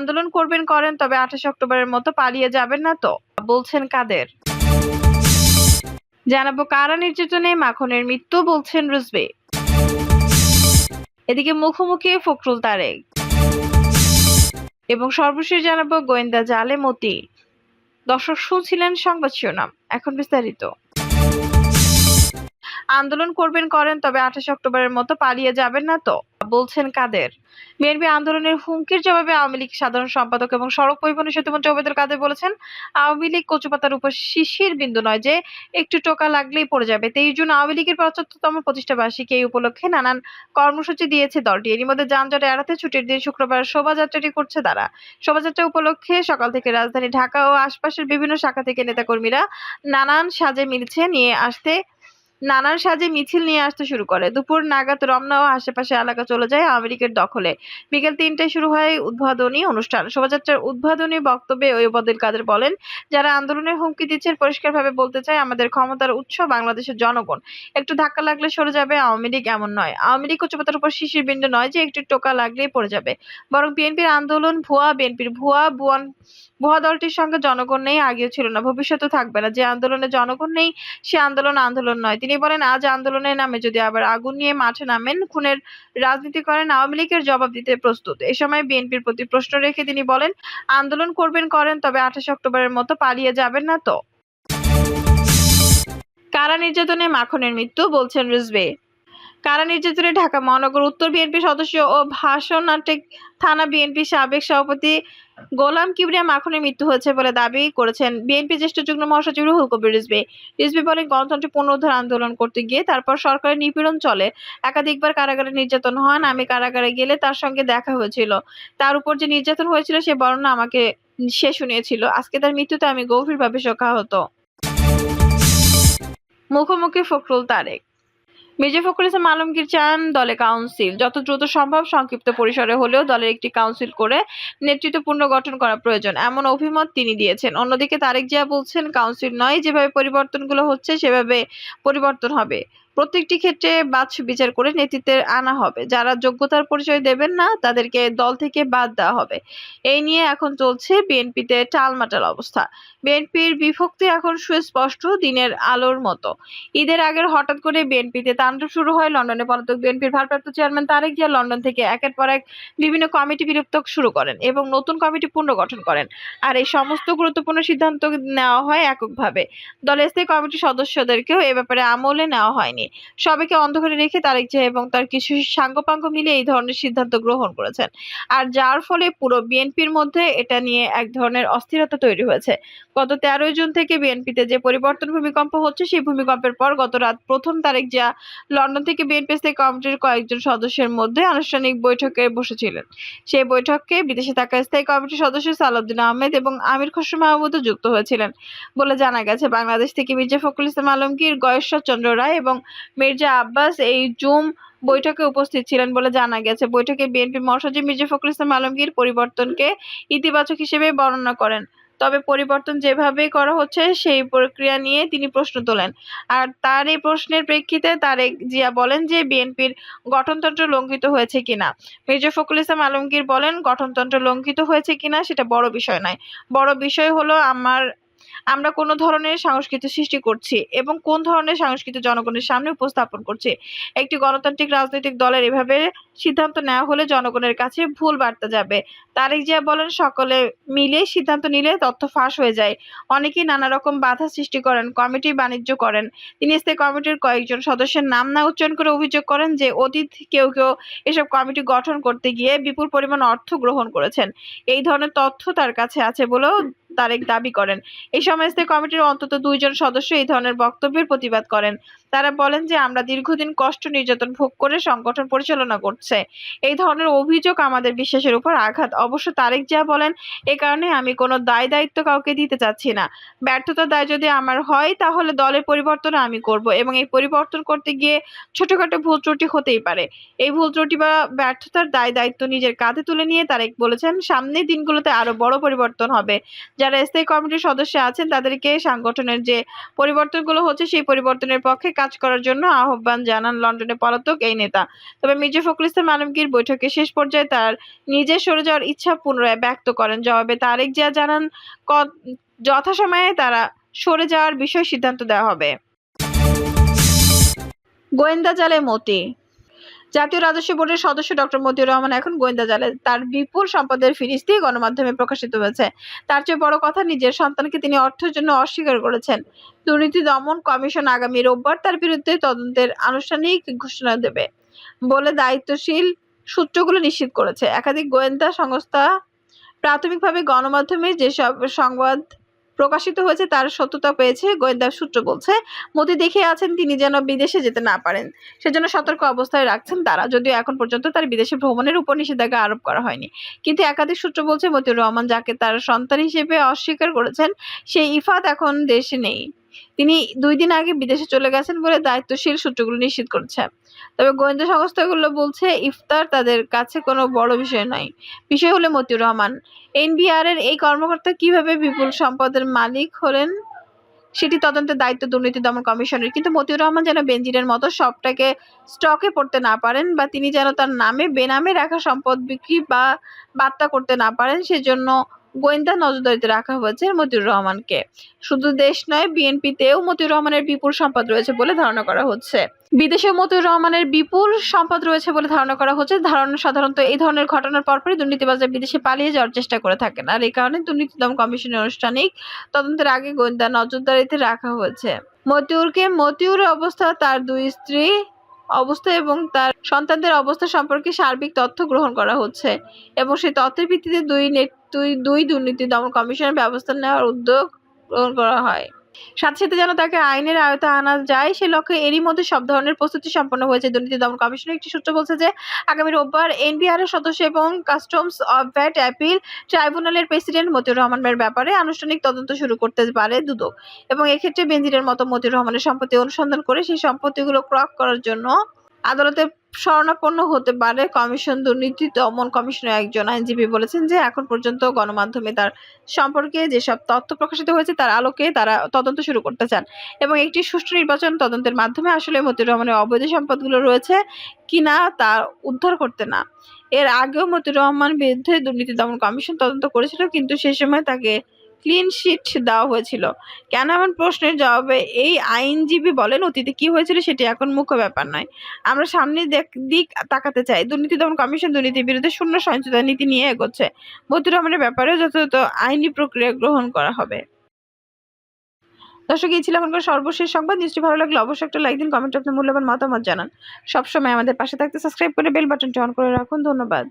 আন্দোলন করবেন করেন, তবে আঠাশে অক্টোবরের মতো পালিয়ে যাবেন না তো, বলছেন কাদের? জানাব কারা নির্যাতনে, মাখনের মৃত্যু, বলছেন রুজবে। এদিকে মুখোমুখি ফখরুল তারেক। এবং সর্বশেষ জানাব গোয়েন্দা জালে মতি দর্শক শুনছিলেন সংবাদ শিরোনাম, এখন বিস্তারিত। আন্দোলন করবেন করেন, তবে আঠাশে অক্টোবরের মতো পালিয়ে যাবেন না তো? বলছেন কাদের? বিএনপি আন্দোলনের হুমকির জবাবে আওয়ামী লীগ সাধারণ সম্পাদক এবং সড়ক পরিবহন সেতুমন্ত্রী ওবায়দুল কাদের বলেছেন, আওয়ামী লীগ কচুপাতার উপর শিশির বিন্দু নয় যে একটু টোকা লাগলেই পড়ে যাবে। তেইশ জুন আওয়ামী লীগের পঁচাত্তরতম প্রতিষ্ঠা বার্ষিকী এই উপলক্ষে নানান কর্মসূচি দিয়েছে দলটি। এরই মধ্যে যানজট এড়াতে ছুটির দিন শুক্রবার শোভাযাত্রাটি করছে তারা। শোভাযাত্রা উপলক্ষে সকাল থেকে রাজধানী ঢাকা ও আশপাশের বিভিন্ন শাখা থেকে নেতাকর্মীরা নানান সাজে মিলছে, নিয়ে আসতে নানান সাজে মিছিল নিয়ে আসতে শুরু করে। দুপুর নাগাদ রমনা ও আশেপাশে এলাকা চলে যায় লীগের দখলে। বিকেল তিনটায় শুরু হয় উদ্বোধনী অনুষ্ঠান। শোভাযাত্রার উদ্বোধনী বক্তব্যে ওই ওবায়দুল কাদের বলেন, যারা আন্দোলনের হুমকি দিচ্ছেন পরিষ্কারভাবে বলতে চাই, আমাদের ক্ষমতার উৎস বাংলাদেশের জনগণ। একটু ধাক্কা লাগলে সরে যাবে, আওয়ামী লীগ এমন নয়। আওয়ামী লীগ উচ্চপতার উপর শিশির বিন্দু নয় যে, একটু টোকা লাগলেই পড়ে যাবে। বরং বিএনপির আন্দোলন, ভুয়া বিএনপির ভুয়া, বুয়ান ভুয়া দলটির সঙ্গে জনগণ নেই, আগেও ছিল না, ভবিষ্যতেও থাকবে না। যে আন্দোলনে জনগণ নেই, সে আন্দোলন আন্দোলন নয়। তিনি বলেন, আজ আন্দোলনের নামে যদি আবার আগুন নিয়ে মাঠে নামেন, খুনের রাজনীতি করেন, আওয়ামী লীগের জবাব দিতে প্রস্তুত। এ সময় বিএনপির প্রতি প্রশ্ন রেখে তিনি বলেন, আন্দোলন করবেন, করেন, তবে আঠাশে অক্টোবরের মতো পালিয়ে যাবেন না তো। কারা নির্যাতনে মাখনের মৃত্যু? বলছেন রিজভী। কারা নির্যাতনে ঢাকা মহানগর উত্তর বিএনপি সদস্য ও ভাষণ নাটক থানা বিএনপি সাবেক সভাপতি গোলাম কিবরিয়া মাখনের মৃত্যু হয়েছে বলে দাবি করেছেন বিএনপি জ্যেষ্ঠ যুগ্ম মহাসচিব রুহুল কবির রিজভী। রিজভী বলেন, গণতন্ত্র পুনরুদ্ধার আন্দোলন করতে গিয়ে তারপর সরকারের নিপীড়ন চলে। একাধিকবার কারাগারে নির্যাতন হন। আমি কারাগারে গেলে তার সঙ্গে দেখা হয়েছিল। তার উপর যে নির্যাতন হয়েছিল, সে বর্ণনা আমাকে সে শুনিয়েছিল। আজকে তার মৃত্যুতে আমি গভীরভাবে শোকাহত। মুখোমুখি ফখরুল তারেক। মির্জা ফখরুল ইসলাম আলমগীর চান দলে কাউন্সিল যত দ্রুত সম্ভব সংক্ষিপ্ত পরিসরে হলেও দলের একটি কাউন্সিল করে নেতৃত্ব পুনর্গঠন করা প্রয়োজন, এমন অভিমত তিনি দিয়েছেন। অন্যদিকে তারেক জিয়া বলছেন কাউন্সিল নয়, যেভাবে পরিবর্তনগুলো হচ্ছে, সেভাবে পরিবর্তন হবে। প্রত্যেকটি ক্ষেত্রে বাছ বিচার করে নেতৃত্বে আনা হবে। যারা যোগ্যতার পরিচয় দেবেন না, তাদেরকে দল থেকে বাদ দেওয়া হবে। এই নিয়ে এখন চলছে বিএনপিতে টালমাটাল অবস্থা। বিএনপির বিভক্তি এখন সুস্পষ্ট দিনের আলোর মতো। ঈদের আগের হঠাৎ করে বিএনপিতে তাণ্ডব শুরু হয় লন্ডনে। পলাতক বিএনপির ভারপ্রাপ্ত চেয়ারম্যান তারেক জিয়া লন্ডন থেকে একের পর এক বিভিন্ন কমিটি বিলুপ্ত শুরু করেন এবং নতুন কমিটি পুনর্গঠন করেন। আর এই সমস্ত গুরুত্বপূর্ণ সিদ্ধান্ত নেওয়া হয় এককভাবে। দলের স্থায়ী কমিটির সদস্যদেরকেও এ ব্যাপারে আমলে নেওয়া হয়নি। সবাইকে অন্ধকারে রেখে তারেক জিয়া এবং তার কিছু সাঙ্গপাঙ্গ মিলে এই ধরনের সিদ্ধান্ত গ্রহণ করেছেন। আর যার ফলে পুরো বিএনপির মধ্যে এটা নিয়ে এক ধরনের অস্থিরতা তৈরি হয়েছে। গত তেরোই জুন থেকে বিএনপিতে যে পরিবর্তন ভূমিকম্প হচ্ছে, সেই ভূমিকম্পের পর গত রাত প্রথম তারিখ যা লন্ডন থেকে বিএনপি কমিটির কয়েকজন সদস্যের মধ্যে আনুষ্ঠানিক বৈঠকে বসেছিলেন। সেই বৈঠকে বিদেশে থাকা স্থায়ী কমিটির সদস্য সালাউদ্দিন আহমেদ এবং আমির খসরু মাহমুদও যুক্ত হয়েছিলেন বলে জানা গেছে। বাংলাদেশ থেকে মির্জা ফখরুল ইসলাম আলমগীর, গয়েশ্বর চন্দ্র রায় এবং মির্জা আব্বাস এই জুম বৈঠকে উপস্থিত ছিলেন বলে জানা গেছে। বৈঠকে বিএনপি মহাসচিব মির্জা ফখরুল ইসলাম আলমগীর পরিবর্তনকে ইতিবাচক হিসেবে বর্ণনা করেন। তবে পরিবর্তন যেভাবে করা হচ্ছে, সেই প্রক্রিয়া নিয়ে তিনি প্রশ্ন তোলেন। আর তার এই প্রশ্নের প্রেক্ষিতে তারেক জিয়া বলেন যে বিএনপির গঠনতন্ত্র লঙ্ঘিত হয়েছে কিনা। মির্জা ফখরুল ইসলাম আলমগীর বলেন, গঠনতন্ত্র লঙ্ঘিত হয়েছে কিনা সেটা বড় বিষয় নয়। বড় বিষয় হলো আমার আমরা কোন ধরনের সংস্কৃতি সৃষ্টি করছি এবং কোন ধরনের সংস্কৃতি জনগণের সামনে উপস্থাপন করছি? একটি গণতান্ত্রিক রাজনৈতিক দলের এভাবে সিদ্ধান্ত নেওয়া হলে জনগণের কাছে ভুল বার্তা যাবে। তারেক জিয়া বলেন, সকলে মিলে সিদ্ধান্ত নিলে তথ্য ফাঁস হয়ে যায়। অনেকেই নানা রকম বাধা সৃষ্টি করেন, কমিটি বাণিজ্য করেন। তিনি স্থায়ী কমিটির কয়েকজন সদস্যের নাম না উচ্চারণ করে অভিযোগ করেন যে, অতীত কেউ কেউ এসব কমিটি গঠন করতে গিয়ে বিপুল পরিমাণ অর্থ গ্রহণ করেছেন। এই ধরনের তথ্য তার কাছে আছে বলেও তারেক দাবি করেন। এই সময় স্থায়ী কমিটির অন্তত দুইজন সদস্য এই ধরনের বক্তব্যের প্রতিবাদ করেন। তারা বলেন যে, আমরা দীর্ঘদিন কষ্ট, নির্যাতন ভোগ করে সংগঠন পরিচালনা করছে। এই ধরনের অভিযোগ আমাদের বিশ্বাসের উপর আঘাত। অবশ্য তারেক জিয়া বলেন, এ কারণে আমি কোনো দায় দায়িত্ব কাউকে দিতে চাচ্ছি না। ব্যর্থতার দায় যদি আমার হয়, তাহলে দলের পরিবর্তন আমি করব এবং এই পরিবর্তন করতে গিয়ে ছোটখাটো ভুল ত্রুটি হতেই পারে। এই ভুল ত্রুটি বা ব্যর্থতার দায় দায়িত্ব নিজের কাঁধে তুলে নিয়ে তারেক বলেছেন, সামনের দিনগুলোতে আরও বড় পরিবর্তন হবে। যারা স্থায়ী কমিটির সদস্য আছেন, তাদেরকে সাংগঠনের যে পরিবর্তনগুলো হচ্ছে, সেই পরিবর্তনের পক্ষে কাজ করার জন্য আহ্বান জানান লন্ডনে পলাতক এই নেতা। তবে মির্জা ফখরুল ইসলাম আলমগীর বৈঠকে শেষ পর্যায়ে তার নিজে সরে যাওয়ার ইচ্ছা পুনরায় ব্যক্ত করেন। জবাবে তারেক জিয়া জানান যথাসময়ে তারা সরে যাওয়ার বিষয়ে সিদ্ধান্ত দেওয়া হবে। গোয়েন্দা জালে মতি জাতীয় রাজস্ব বোর্ডের সদস্য ডক্টর মতিউর রহমান এখন গোয়েন্দা জালে। তার বিপুল সম্পদের ফিরিস্তি গণমাধ্যমে প্রকাশিত হয়েছে। তার চেয়ে বড় কথা, নিজের সন্তানকে তিনি অর্থের জন্য অস্বীকার করেছেন। দুর্নীতি দমন কমিশন আগামী রোববার তার বিরুদ্ধে তদন্তের আনুষ্ঠানিক ঘোষণা দেবে বলে দায়িত্বশীল সূত্রগুলো নিশ্চিত করেছে। একাধিক গোয়েন্দা সংস্থা প্রাথমিকভাবে গণমাধ্যমে যেসব সংবাদ প্রকাশিত হয়েছে, তার সত্যতা পেয়েছে, গোয়েন্দা সূত্র বলছে, মোদি দেখে আছেন তিনি যেন বিদেশে যেতে না পারেন। সেজন্য সতর্ক অবস্থায় রাখছেন তারা, যদিও এখন পর্যন্ত তার বিদেশে ভ্রমণের উপর নিষেধাজ্ঞা আরোপ করা হয়নি। কিন্তু একাধিক সূত্র বলছে, মতিউর রহমান যাকে তার সন্তান হিসেবে অস্বীকার করেছেন, সেই ইফাত এখন দেশে নেই। তিনি দুই দিন আগে বিদেশে চলে গেছেন বলে দায়িত্বশীল সূত্রগুলো নিশ্চিত করেছে। তবে গোয়েন্দা সংস্থাগুলো বলছে, ইফতার তাদের কাছে কোনো বড় বিষয় নয়। বিষয় হলো মতিউর রহমান। এনবিআর এর এই কর্মকর্তা কীভাবে বিপুল সম্পদের মালিক হলেন, সেটি তদন্তের দায়িত্ব দুর্নীতি দমন কমিশনের। কিন্তু মতিউর রহমান যেন বেনজিরের মতো সবটাকে স্টকে পড়তে না পারেন বা তিনি যেন তার নামে, বেনামে রাখা সম্পদ বিক্রি বা বার্তা করতে না পারেন, সেজন্য গোয়েন্দা নজরদারিতে রাখা হয়েছে মতিউর রহমানকে। শুধু দেশ নয়, বিএনপিতেও মতিউর রহমানের বিপুল সম্পদ রয়েছে বলে ধারণা করা হচ্ছে। বিদেশে মতিউর রহমানের বিপুল সম্পদ রয়েছে বলে ধারণা করা হচ্ছে। ধারণা সাধারণত এই ধরনের ঘটনার পরপরই দুর্নীতিবাজরা বিদেশে পালিয়ে যাওয়ার চেষ্টা করে থাকেন। আর এই কারণে দুর্নীতি দমন কমিশনের আনুষ্ঠানিক তদন্তের আগে গোয়েন্দা নজরদারিতে রাখা হয়েছে। মতিউরকে মতিউরের অবস্থা, তার দুই স্ত্রী অবস্থা এবং তার সন্তানদের অবস্থা সম্পর্কে সার্বিক তথ্য গ্রহণ করা হচ্ছে এবং সেই তথ্যের ভিত্তিতে দুই নেট দুই দুই দুর্নীতি দমন কমিশনের ব্যবস্থা নেওয়ার উদ্যোগ গ্রহণ করা হয়। সাথে সাথে যেন তাকে আইনের আয়তায় আনা যায়, সে লক্ষ্যে এরই মধ্যে সব ধরনের প্রস্তুতি সম্পন্ন হয়েছে। দুর্নীতি দমন কমিশনের একটি সূত্র বলছে যে, আগামী রোববার এনবিআর এর সদস্য এবং কাস্টমস অফ ভ্যাট অ্যাপিল ট্রাইব্যুনালের প্রেসিডেন্ট মতিউর রহমানের ব্যাপারে আনুষ্ঠানিক তদন্ত শুরু করতে পারে দুদক। এবং এক্ষেত্রে বেনজিরের মতো মতিউর রহমানের সম্পত্তি অনুসন্ধান করে সেই সম্পত্তিগুলো ক্রক করার জন্য আদালতে শরণাপন্ন হতে পারে। কমিশন দুর্নীতি দমন কমিশনের একজন আইনজীবী বলেছেন যে, এখন পর্যন্ত গণমাধ্যমে তার সম্পর্কে যেসব তথ্য প্রকাশিত হয়েছে, তার আলোকে তারা তদন্ত শুরু করতে চান। এবং একটি সুষ্ঠু নির্বাচন তদন্তের মাধ্যমে আসলে মতিউর রহমানের অবৈধ সম্পদগুলো রয়েছে কিনা তা উদ্ধার করতে না। এর আগেও মতিউর রহমান বিরুদ্ধে দুর্নীতি দমন কমিশন তদন্ত করেছিল, কিন্তু সে সময় তাকে ক্লিন শিট দেওয়া হয়েছিল। কেন এমন প্রশ্নের জবাবে এই আইনজীবী বলেন, অতীতে কি হয়েছিল সেটি এখন মুখ্য ব্যাপার নয়। আমরা সামনের দিক তাকাতে চাই। দুর্নীতি দমন কমিশন দুর্নীতির বিরুদ্ধে শূন্য সহিংসতা নীতি নিয়ে এগোচ্ছে। মতিউর রহমানের ব্যাপারেও যথাযথ আইনি প্রক্রিয়া গ্রহণ করা হবে। দর্শক, এই ছিল এখনকার সর্বশেষ সংবাদ। নিশ্চয়ই ভালো লাগলে অবশ্যই একটা লাইক দিন, কমেন্ট আপনার মূল্যবান মতামত জানান। সবসময় আমাদের পাশে থাকতে সাবস্ক্রাইব করে বেল বাটনটি অন করে রাখুন। ধন্যবাদ।